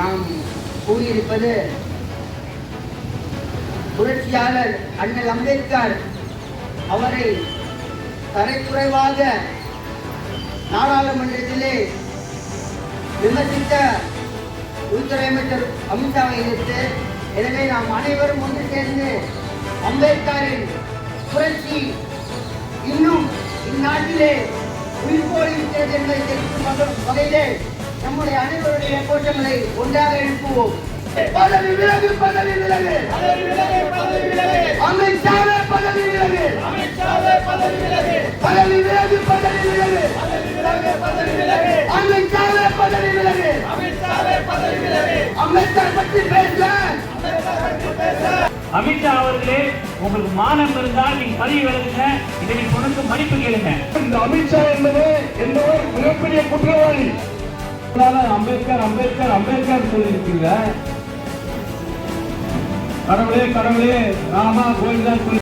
நாம் கூறியிருப்பது புரட்சியாளர் அண்ணல் அம்பேத்கர் அவரை தரைக்குறைவாக நாடாளுமன்றத்திலே விமர்சித்த உள்துறை அமைச்சர் அமித்ஷாவை எதிர்த்து எனவே நாம் அனைவரும் ஒன்று சேர்ந்து அம்பேத்கரின் புரட்சி இன்னும் இந்நாட்டிலே உயிர் இருக்கிறது என்பதை தெரிவிக்கும் வகையிலே நம்முடைய கோஷங்களை ஒன்றாக எழுப்புவோம். பதவி விலகு பதவி விலகு. அமித்ஷாவே பதவி விலகு. பதவி விலகு பதவி விலகு. அமித்ஷாவே பதவி விலகு. அம்பேத்கர் பற்றி பேச அமித்ஷா அவர்களே உங்களுக்கு மானம் இருந்தால் நீங்க பதவி விலகுங்க. இதை நீங்க கொண்டு மன்னிப்பு கேளுங்க. இந்த அமித்ஷா என்பது என்பவர் மிகப்பெரிய குற்றவாளி. அம்பேத்கர் அம்பேத்கர் அம்பேத்கர் சொல்லியிருக்கீங்க. கடவுளே கடவுளே ராமா கோவிந்தா சொல்லி